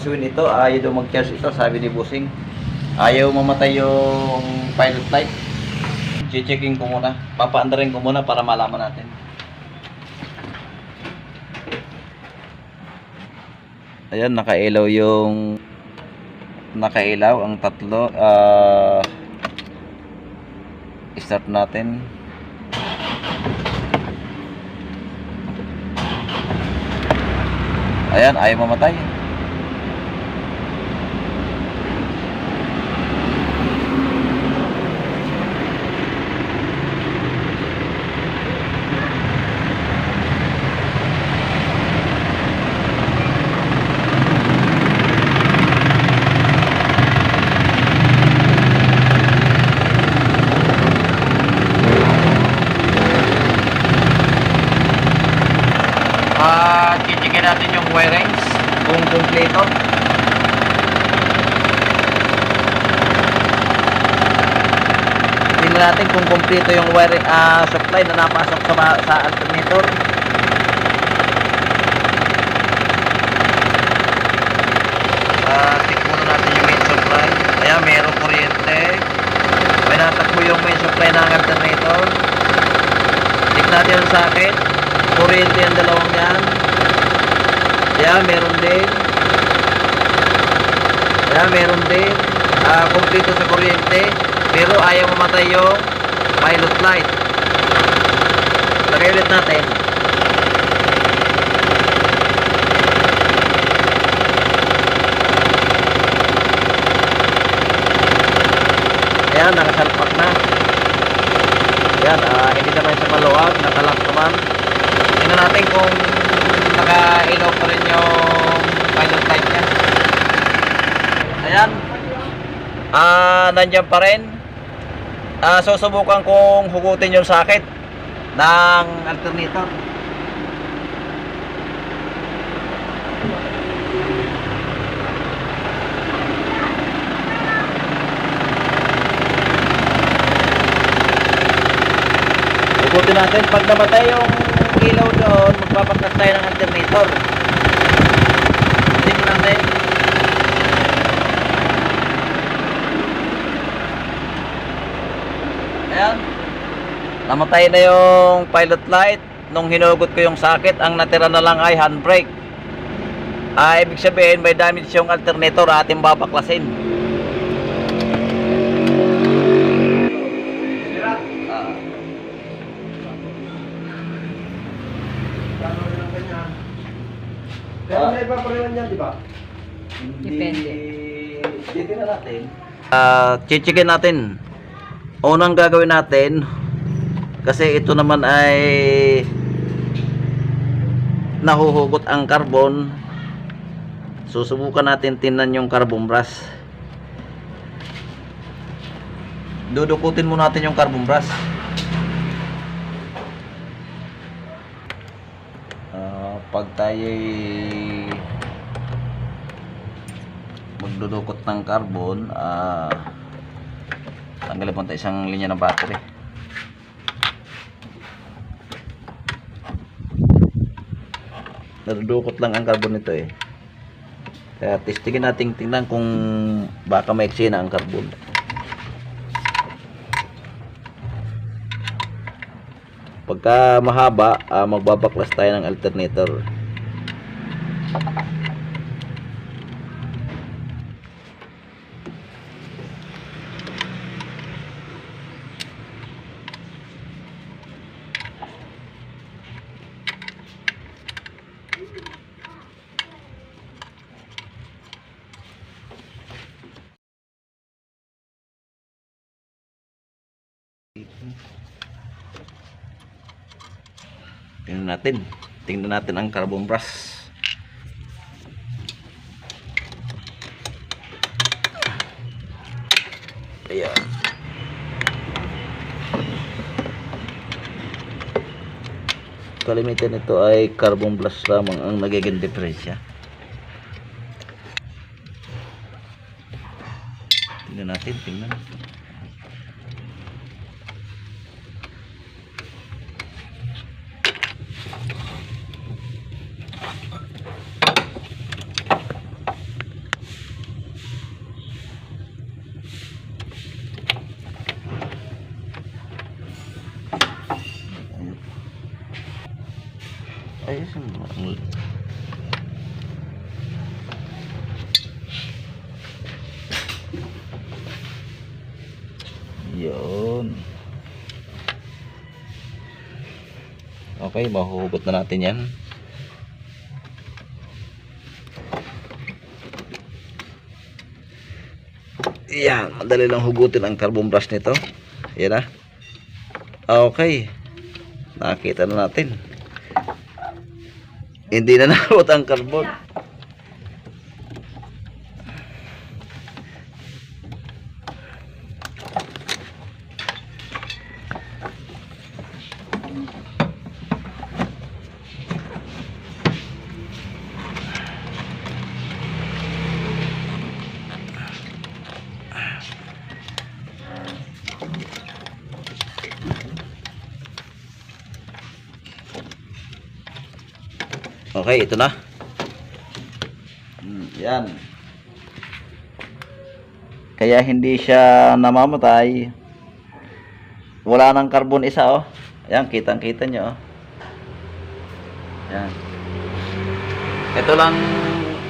Crosswind ito, ayaw daw mag-charge ito, sabi ni Busing. Ayaw mamatay yung pilot light. Chichecking ko muna. Papaandarin ko muna para malaman natin. Ayan, nakailaw yung nakailaw ang tatlo. Ah start natin. Ayan, ayaw mamatay. Ah, chichikin natin yung wirings kung kumpleto. Natin kung kumpleto yung wiring ah, supply na napasok sa sa alternator. Ah, check muna natin yung main supply. Ayan, mayroong kuryente. May natakbo yung main supply ng alternator. Check natin yung socket. Kuryente ang dalawang yan. Ayan, meron din. Ayan, meron din. Ah, kumpleto sa kuryente. Pero ayaw mamatay yung pilot light. Lagay ulit natin. Ayan, nakasalpak na. Ayan, ah, hindi naman siya maluwag, nakalock naman. Tingnan natin kung naka-ilaw pa rin yung pilot light niya. Ayan. Ah, nandiyan pa rin. Ah, susubukan kong hugutin yung socket ng alternator. Hugutin natin. Pag namatay yung ilaw doon, magpapakas tayo ng alternator. Tingnan natin. Ayan. Namatay na yung pilot light. Nung hinugot ko yung socket, ang natira na lang ay handbrake. Ah, ibig sabihin, may damage yung alternator ating babaklasin. Ah. Pero may iba pa rin yan, di ba? Depende. Dito na natin. Ah, chichikin natin. Unang gagawin natin kasi ito naman ay nahuhugot ang carbon. Susubukan natin tinan yung carbon brush. Dudukutin mo natin yung carbon brush. Ah, pag tayo magdudukot ng carbon, ah tanggalin tayo isang linya ng battery. Nadudukot lang ang carbon nito eh. Kaya testingin natin tingnan kung baka maiksi na ang carbon. Pagka mahaba, ah, magbabaklas tayo ng alternator. Natin. Tingnan natin ang carbon brush. Ayan. Kalimitan nito ay carbon brush lamang ang nagiging diferensya. Tingnan natin, tingnan. Ayos mo. Yun. Okay, mahuhugot na natin yan. Yan, madali lang hugutin ang carbon brush nito. Yan na. Okay. Nakita na natin. Hindi na naabot ang carbon. Okay, ito na. Hmm, yan. Kaya hindi siya namamatay. Wala nang carbon isa oh. Yan, kitang-kita nyo oh. Yan. Ito lang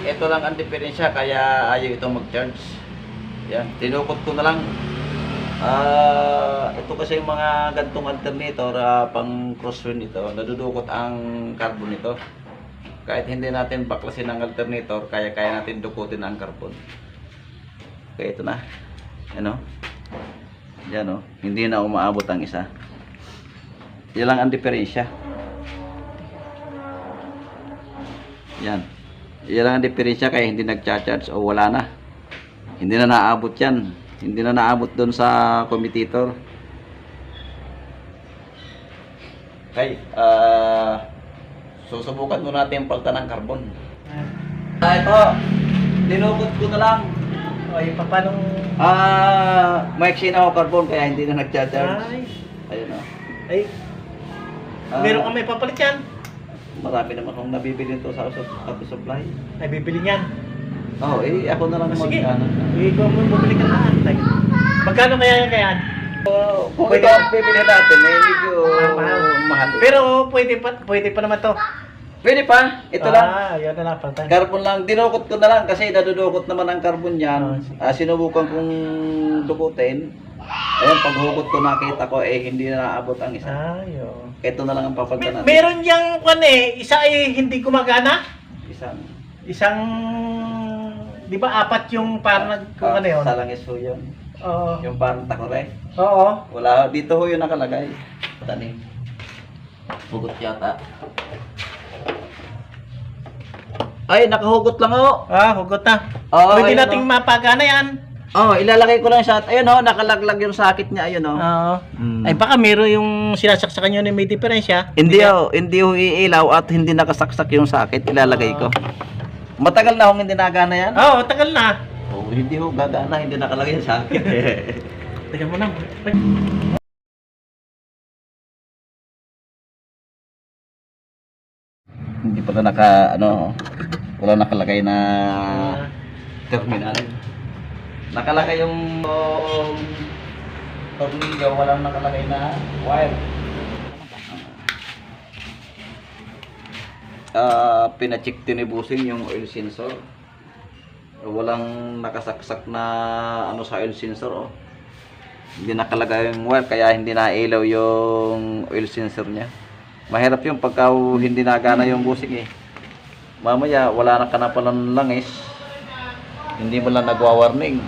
ito lang ang diferensya kaya ayaw itong mag-charge. Yan, tinukot ko na lang. Ah, ito kasi yung mga gantong alternator ah, pang crosswind ito, nadudukot ang carbon nito. Kahit hindi natin baklasin ang alternator, kaya kaya natin dukutin ang carbon. Okay, ito na. Ano? Yan oh. Hindi na umaabot ang isa. Yan lang ang diferensya. Yan. Yan lang ang diferensya kaya hindi nagcha-charge o wala na. Hindi na naabot yan. Hindi na naabot doon sa commutator. Okay. Ah... susubukan mo natin palta ng carbon. Ah, ito. Dinukot ko na lang. Ay, paano? Ah, maiksi na ako carbon kaya hindi na nagcha-charge. Ay, Ayun oh. ay, Ah, meron kang may papalit yan. Marami naman akong nabibili ito sa auto auto supply. Ay, bibili niyan. Oh, eh ako na lang Ah, Sige. ano. Ikaw mo bumili ka na. Tay. Magkano kaya yan kaya? Oh, kung Pwede. ito ang bibili natin, eh medyo Ah, mahal. mahal. Pero pwede pa, pwede pa naman to. pwede pa. Ito lang. Ah, yan na lang pantay. Carbon lang, dinukot ko na lang kasi nadudukot naman ang carbon Ah, yan. sige. Ah, sinubukan kong dukutin. Ayun, paghugot ko nakita ko eh hindi na naabot ang isa. Ay, oo. Ito na lang ang papalta May, natin. meron yang kwan eh, isa ay hindi gumagana. Isang Isang, di ba apat yung parang nag, kung ano yun? Sa langis ho yun. Oo. Yung parang takore. Oo. Wala, dito ho yung nakalagay. Tanim. Hugot yata. Ay, nakahugot lang ho. Ah, hugot na. Oo, pwede ayun, nating oh. mapagana yan. Oh, ilalagay ko lang siya. Ayun ho, nakalaglag yung sakit niya. Ayun ho. Oo. Hmm. Ay baka meron yung sinasaksakan na may diferensya. Hindi ho, hindi ho iilaw at hindi nakasaksak yung sakit. Ilalagay ko. Matagal na hong hindi nagana yan. Oo, tagal na. Oh, hindi ho gagana, hindi nakalagay yung sakit. Teka mo na. hindi pala naka, ano, wala nakalagay na terminal. Nakalagay yung um, tornilyo, walang nakalagay na wire. Ah, pinacheck tinibusin yung oil sensor. Walang nakasaksak na ano sa oil sensor oh. Hindi nakalagay yung wire kaya hindi nailaw yung oil sensor niya. Mahirap yung pagka hindi nagana yung busing eh. Mamaya wala na ka na palang langis. Hindi mo lang nagwa-warning.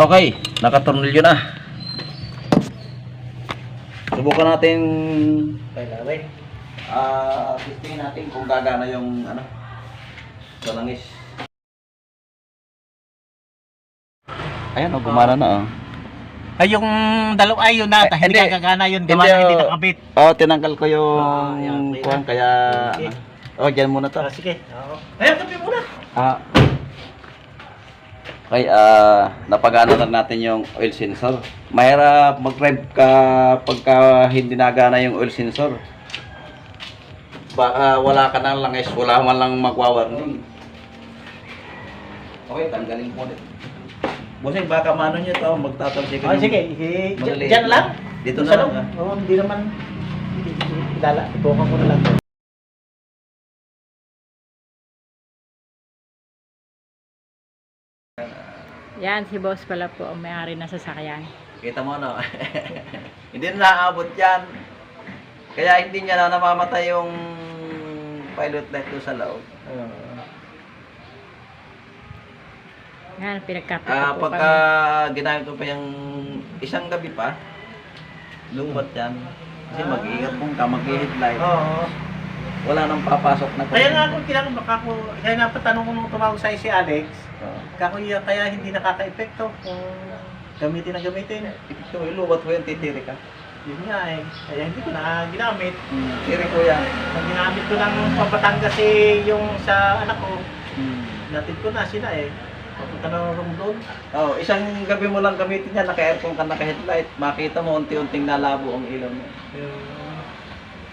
Okay, nakatornilyo na. Subukan natin Kailangan. ah testingin natin kung gagana yung ano sa langis. Ayan, oh, gumana na oh. Ay, yung dalawa, ay, yun na, Eh, hindi hindi. kagana yun, Hindi, gawa na hindi oh. nakabit. Oh, tinanggal ko yung Ah, yan, okay kuwan na. kaya Okay. ano. Oh, diyan muna to. Ah, sige. Oo. Ayan, tabi mo na. Ah. Okay, ah napagana na natin yung oil sensor. Mahirap mag-rev ka pagka hindi nagana yung oil sensor. Baka wala ka nang langis, wala man lang magwa-warning. Okay, tanggalin ko ulit. Busing, baka mano nyo to, magtatalsik Oh, sige, i- Madali. dyan lang. Dito Sa na lang. ah. Oo, hindi naman, dala, ibukan ko na lang. Yan, si boss pala po ang may-ari ng sasakyan. Kita mo no? hindi na naaabot yan. Kaya hindi niya na namamatay yung pilot light doon sa loob. Yan, pinagkapit Ah, po pagka kami. ginamit ko pa yung isang gabi pa, lumot yan. Kasi mag-iingat kung ka, mag-headlight. Oo. Wala nang papasok na Kaya nga ako, kailangan baka ko, kaya nga patanong ko nung tumawag sa si Alex, Iya, kaya hindi nakaka-epekto kung gamitin na gamitin. Ito, iluwat ko yung titiri ka. Yun nga eh, kaya hindi ko na ginamit. Tiri ko yan. Ang ginamit ko ng Pampatangas eh, yung sa anak ko, natid ko na sila eh. Papunta na room doon. Oh, isang gabi mo lang gamitin yan, naka-aircon ka, naka-headlight. Makita mo unti-unting nalabo ang ilaw mo.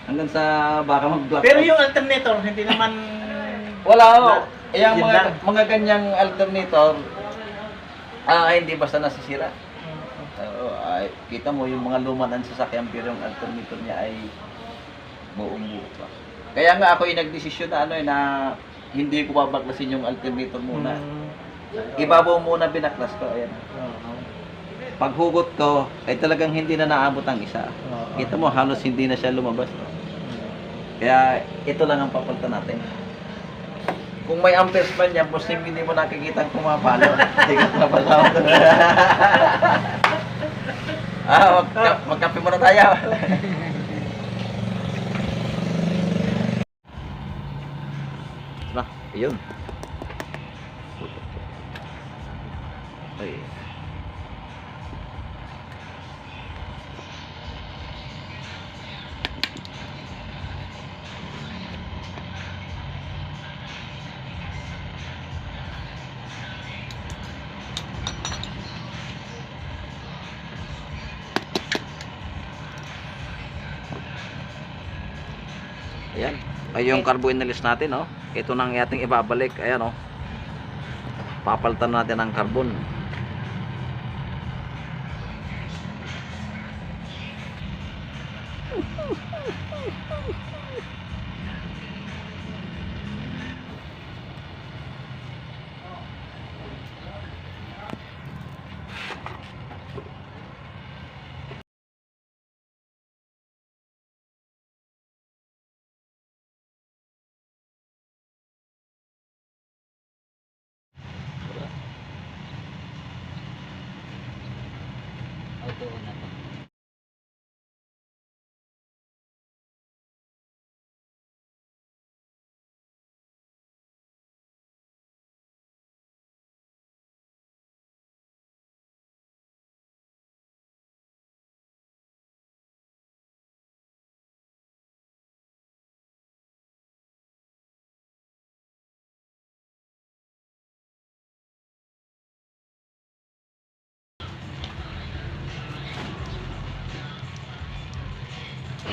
Hanggang sa baka mag-black Pero yung alternator, hindi naman... Wala ho. Na- Eh, yun mga, lang. mga ganyang alternator, ah, hindi basta nasisira. Oo, ay, kita mo yung mga luma ng sasakyan pero yung alternator niya ay buong buo pa. Kaya nga ako yung nagdesisyon na ano eh, na hindi ko babaklasin yung alternator muna. Mm. Ibabaw muna binaklas ko. Ayan. Oo. Paghugot ko, ay talagang hindi na naabot ang isa. Oo. Kita mo, halos hindi na siya lumabas. Kaya ito lang ang papalitan natin. Kung may amperes man yan, posible hindi mo nakikita ang pumapalo. Tigat na pala ako. ah, magka, magkape muna tayo. nah, Ay yung carbo inalis natin, oh. Ito nang ating ibabalik. Ayan, oh. Papalitan natin ang carbon.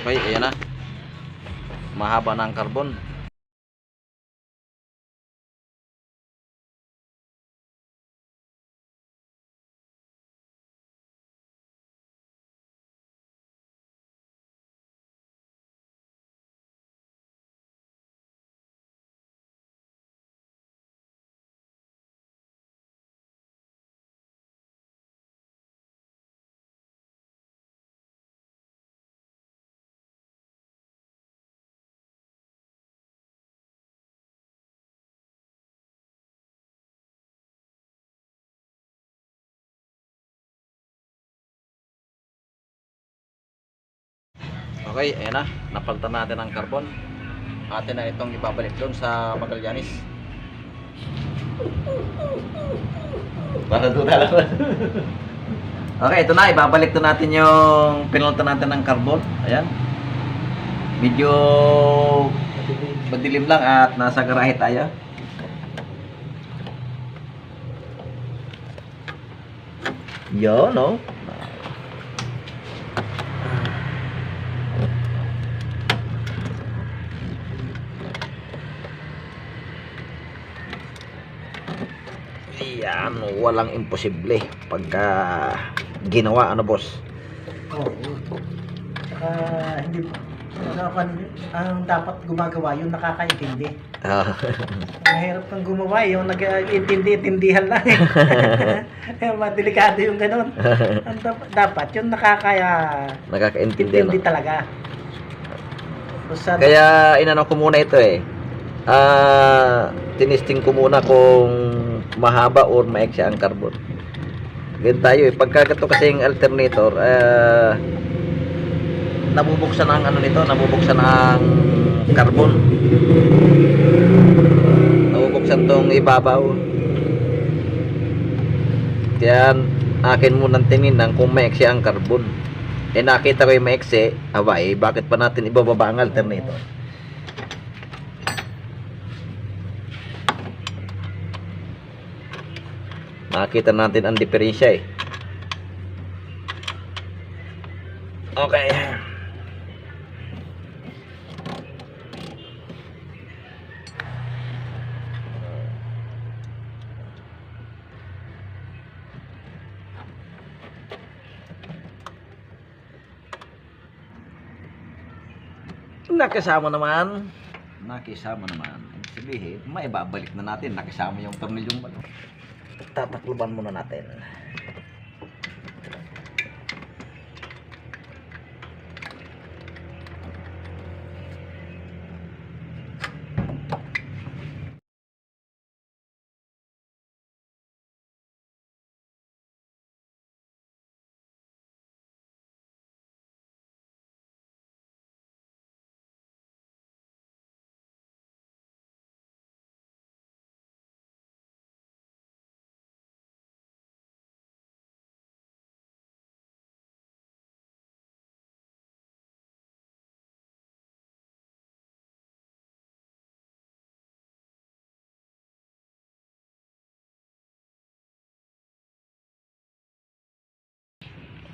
Okay, ayan na. Mahaba na ang carbon. Okay, ayan na. Napaltan natin ang carbon. Atin na itong ibabalik doon sa Magallanes. Para doon na lang. okay, ito na. Ibabalik to natin yung pinaltan natin ng carbon. Ayan. Medyo madilim lang at nasa garahe tayo. Yo, no? Yan, walang imposible pagka ginawa ano boss. Oo. Saka hindi ano, kan, ang dapat gumagawa yung nakakaintindi. Ah, Mahirap kang gumawa yung nag-intindi-intindihan lang. eh. Madelikado yung ganun. Ang dap- dapat yung nakakaya nakakaintindi intindi no? talaga. Sa, Kaya inano ko muna ito eh. Ah, tinisting ko muna kung mahaba or maiksi ang carbon. Ganyan tayo eh. Pagka ito kasing alternator, ah, nabubuksan ang ano nito, nabubuksan ang carbon. Nabubuksan tong ibabaw. Kaya akin munang tinignan kung maiksi ang carbon. Eh nakita ko yung maiksi, aba eh, bakit pa natin ibababa ang alternator? Nakita natin ang diferensya eh. Okay. Nakasama naman. Nakisama naman. Ibig sabihin, maibabalik na natin. Nakisama yung tornilyong balo. Tatakluban muna natin.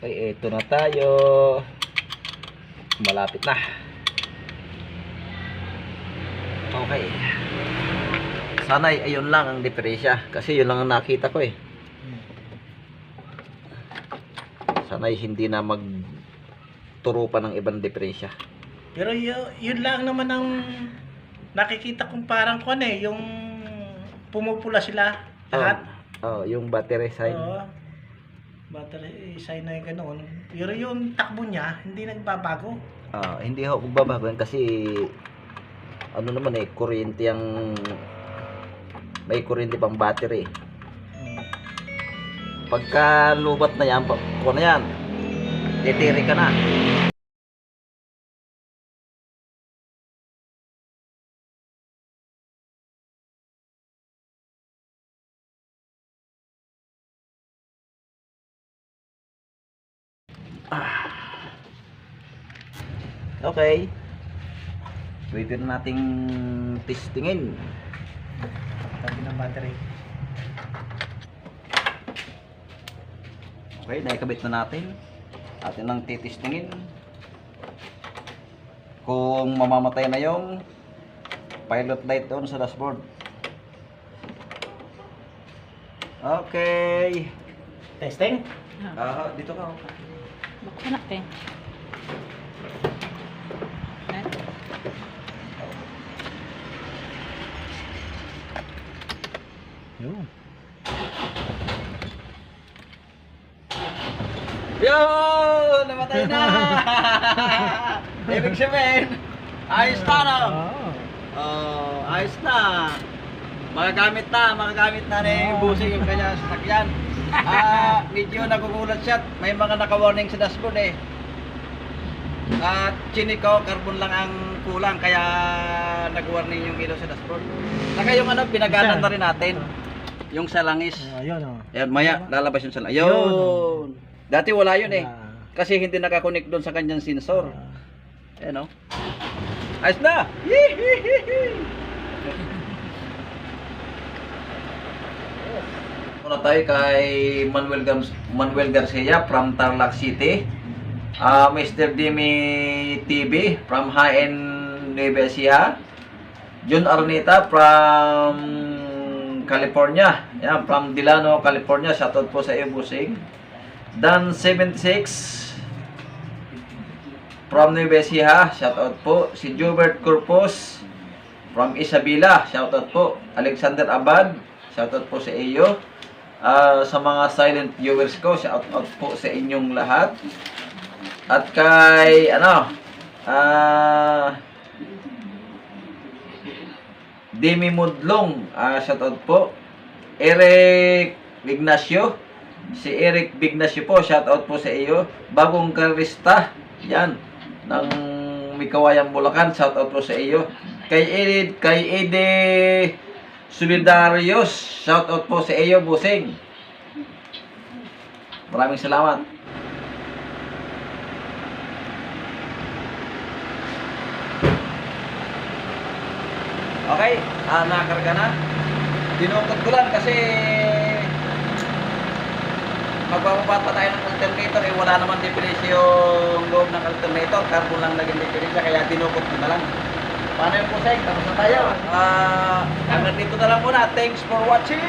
Okay, ito na tayo. Malapit na. Okay. Sana'y ayun lang ang diferensya. Kasi yun lang ang nakita ko eh. Sana'y hindi na magturo pa ng ibang diferensya. pero yun, yun lang naman ang nakikita kong parang kon eh, yung pumupula sila lahat. Oh, yung battery side. Oo. Battery sign na yung ganun. Pero yung takbo niya, hindi nagbabago. Ah, hindi ho magbabago yan kasi ano naman eh, kuryente ang may kuryente pang battery. Pagka lubat na yan, pa- kung na yan, titiri ka na. Okay. Pwede na nating testingin. Sabi ng battery. Okay, naikabit na natin. Atin lang titistingin. Kung mamamatay na yung pilot light doon sa dashboard. Okay. Testing? Ah, dito ka. Buksan natin. Eh, Yun. Yo! Namatay na! Ibig sabihin, ayos na no? Oh, ayos na. Magagamit na, magagamit na ni Busing yung kanya sasakyan. Ah, medyo nagugulat siya. May mga naka-warning sa dashboard eh. At chiniko, carbon lang ang kulang kaya nag-warning yung ilaw sa dashboard. Saka yung ano, pinaganan na rin natin. Yung salangis. Oh, ayun oh. Ayan, maya, lalabas yung salangis. Yun. Ayun. Dati wala yun eh. Kasi hindi nakakonek doon sa kanyang sensor. Ah. Ayan o. Ayos na! Muna tayo kay Manuel, Gams- Manuel Garcia from Tarlac City. Ah, Mr. Dimi TV from High End Nueva Ecija. Jun Arnita from California. Yan, from Delano, California. Shoutout po sa iyo, Busing. Dan 76 from Nueva Ecija. Shoutout po. Si Jubert Corpus from Isabela. Shoutout po. Alexander Abad. Shoutout po sa iyo. Ah, sa mga silent viewers ko, shoutout po sa inyong lahat. At kay, ano, ah, Demi Mudlong, ah, shoutout po. Eric Ignacio, si Eric Ignacio po, shoutout po sa iyo. Bagong Karista, yan, ng Mikawayang Bulacan, shoutout po sa iyo. Kay Edith, kay Ede Solidarios, shoutout po sa iyo, Busing. Maraming salamat. Okay, ah, nakarga na. Dinukot ko lang kasi magbababa pa tayo ng alternator eh wala naman definition yung loob ng alternator. Carbon lang naging definition kaya dinukot ko na lang. Paano yung pusay tapos na tayo. Ah hanggang dito na lang muna. Thanks for watching